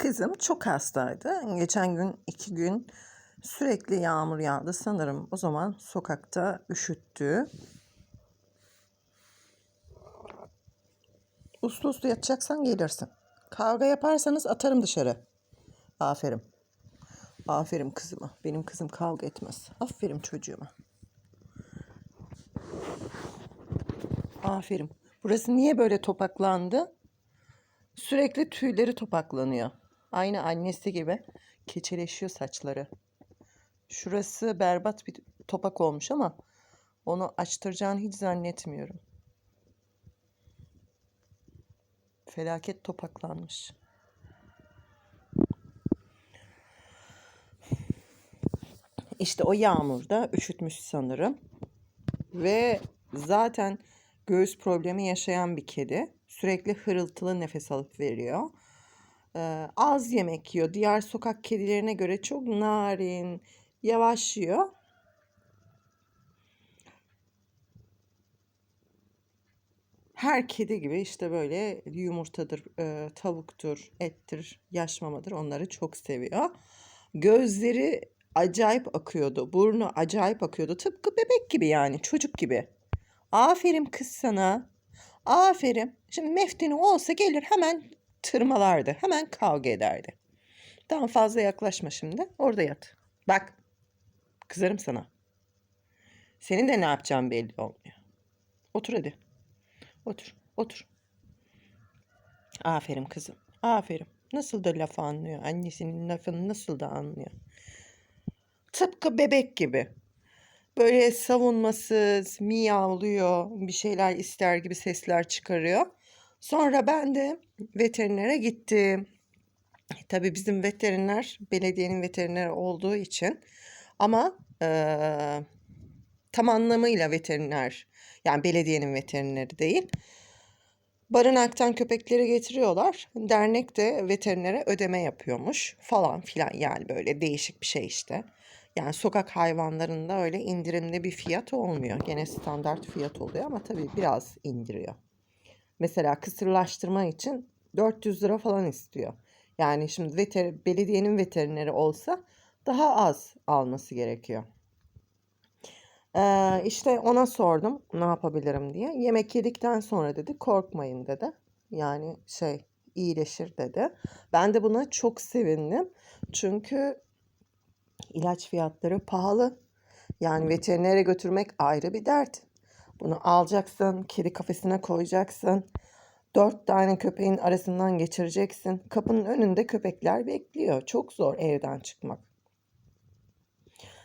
Kızım çok hastaydı. Geçen gün iki gün sürekli yağmur yağdı sanırım. O zaman sokakta üşüttü. Uslu uslu yatacaksan gelirsin. Kavga yaparsanız atarım dışarı. Aferin. Aferin kızıma. Benim kızım kavga etmez. Aferin çocuğuma. Aferin. Burası niye böyle topaklandı? Sürekli tüyleri topaklanıyor. Aynı annesi gibi keçeleşiyor saçları. Şurası berbat bir topak olmuş ama onu açtıracağını hiç zannetmiyorum. Felaket topaklanmış. İşte o yağmurda üşütmüş sanırım. Ve zaten göğüs problemi yaşayan bir kedi. Sürekli hırıltılı nefes alıp veriyor. Az yemek yiyor. Diğer sokak kedilerine göre çok narin, yavaş yiyor. Her kedi gibi işte böyle yumurtadır, tavuktur, ettir, yaş mamadır onları çok seviyor. Gözleri acayip akıyordu. Burnu acayip akıyordu. Tıpkı bebek gibi yani çocuk gibi. Aferin kız sana. Aferin. Şimdi meftini olsa gelir hemen tırmalardı. Hemen kavga ederdi. Daha fazla yaklaşma şimdi. Orada yat. Bak. Kızarım sana. Senin de ne yapacağın belli olmuyor. Otur hadi. Otur. Otur. Aferin kızım. Aferin. Nasıl da laf anlıyor. Annesinin lafını nasıl da anlıyor. Tıpkı bebek gibi. Böyle savunmasız, miyavlıyor, bir şeyler ister gibi sesler çıkarıyor. Sonra ben de veterinere gittim. Tabii bizim veteriner belediyenin veterineri olduğu için ama eee tam anlamıyla veteriner yani belediyenin veterineri değil. Barınaktan köpekleri getiriyorlar. Dernek de veterinere ödeme yapıyormuş falan filan yani böyle değişik bir şey işte. Yani sokak hayvanlarında öyle indirimli bir fiyat olmuyor. Gene standart fiyat oluyor ama tabii biraz indiriyor. Mesela kısırlaştırma için 400 lira falan istiyor. Yani şimdi veter belediyenin veterineri olsa daha az alması gerekiyor. Ee, işte ona sordum ne yapabilirim diye. Yemek yedikten sonra dedi korkmayın dedi. Yani şey iyileşir dedi. Ben de buna çok sevindim. Çünkü ilaç fiyatları pahalı. Yani veterinere götürmek ayrı bir dert. Bunu alacaksın, kedi kafesine koyacaksın. Dört tane köpeğin arasından geçireceksin. Kapının önünde köpekler bekliyor. Çok zor evden çıkmak.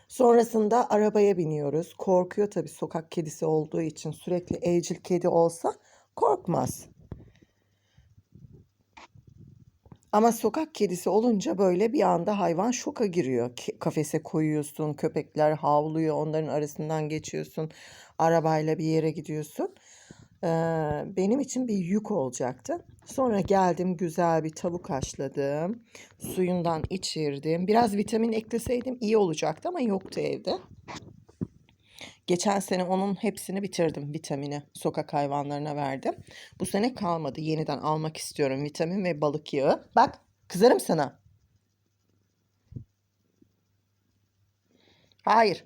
Sonrasında arabaya biniyoruz. Korkuyor tabii sokak kedisi olduğu için. Sürekli evcil kedi olsa korkmaz. Ama sokak kedisi olunca böyle bir anda hayvan şoka giriyor. Kafese koyuyorsun, köpekler havlıyor, onların arasından geçiyorsun, arabayla bir yere gidiyorsun. Benim için bir yük olacaktı. Sonra geldim güzel bir tavuk haşladım. Suyundan içirdim. Biraz vitamin ekleseydim iyi olacaktı ama yoktu evde. Geçen sene onun hepsini bitirdim vitamini. Sokak hayvanlarına verdim. Bu sene kalmadı. Yeniden almak istiyorum vitamin ve balık yağı. Bak kızarım sana. Hayır.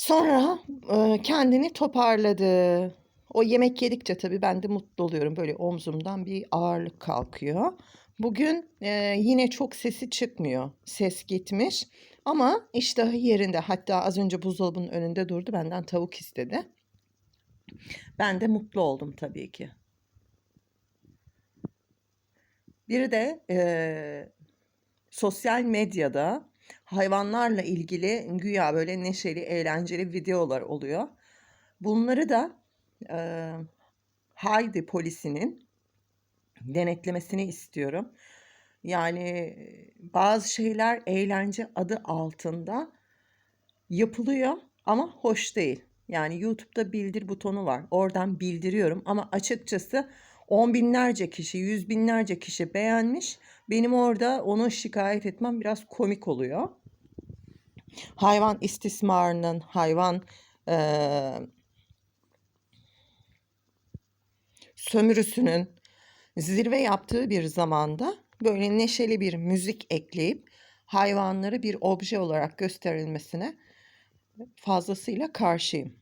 Sonra e, kendini toparladı. O yemek yedikçe tabii ben de mutlu oluyorum. Böyle omzumdan bir ağırlık kalkıyor. Bugün e, yine çok sesi çıkmıyor. Ses gitmiş. Ama iştahı yerinde. Hatta az önce buzdolabının önünde durdu. Benden tavuk istedi. Ben de mutlu oldum tabii ki. Biri de e, sosyal medyada hayvanlarla ilgili güya böyle neşeli, eğlenceli videolar oluyor. Bunları da e, Haydi polisinin denetlemesini istiyorum. Yani bazı şeyler eğlence adı altında yapılıyor ama hoş değil. Yani YouTube'da bildir butonu var. Oradan bildiriyorum ama açıkçası on binlerce kişi, yüz binlerce kişi beğenmiş. Benim orada onu şikayet etmem biraz komik oluyor. Hayvan istismarının, hayvan eee sömürüsünün zirve yaptığı bir zamanda böyle neşeli bir müzik ekleyip hayvanları bir obje olarak gösterilmesine fazlasıyla karşıyım.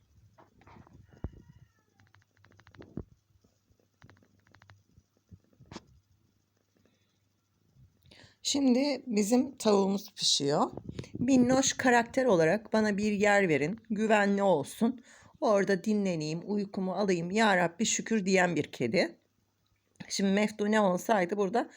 Şimdi bizim tavuğumuz pişiyor. Minnoş karakter olarak bana bir yer verin, güvenli olsun. Orada dinleneyim, uykumu alayım, ya Rabbi şükür diyen bir kedi. Şimdi Meftune olsaydı burada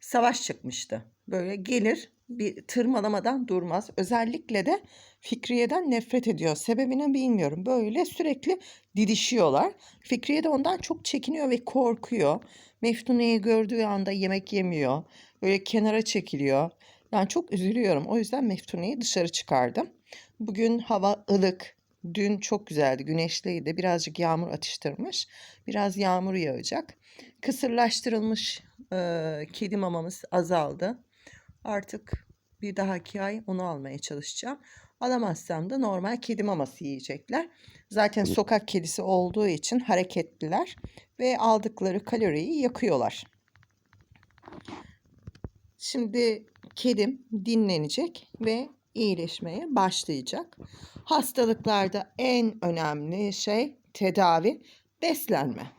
savaş çıkmıştı. Böyle gelir bir tırmalamadan durmaz. Özellikle de Fikriye'den nefret ediyor. Sebebini bilmiyorum. Böyle sürekli didişiyorlar. Fikriye de ondan çok çekiniyor ve korkuyor. Meftune'yi gördüğü anda yemek yemiyor. Böyle kenara çekiliyor. Yani çok üzülüyorum. O yüzden Meftune'yi dışarı çıkardım. Bugün hava ılık. Dün çok güzeldi, güneşliydi. Birazcık yağmur atıştırmış. Biraz yağmur yağacak. Kısırlaştırılmış e, kedi mamamız azaldı. Artık bir dahaki ay onu almaya çalışacağım. Alamazsam da normal kedi maması yiyecekler. Zaten sokak kedisi olduğu için hareketliler ve aldıkları kaloriyi yakıyorlar. Şimdi kedim dinlenecek ve iyileşmeye başlayacak. Hastalıklarda en önemli şey tedavi, beslenme.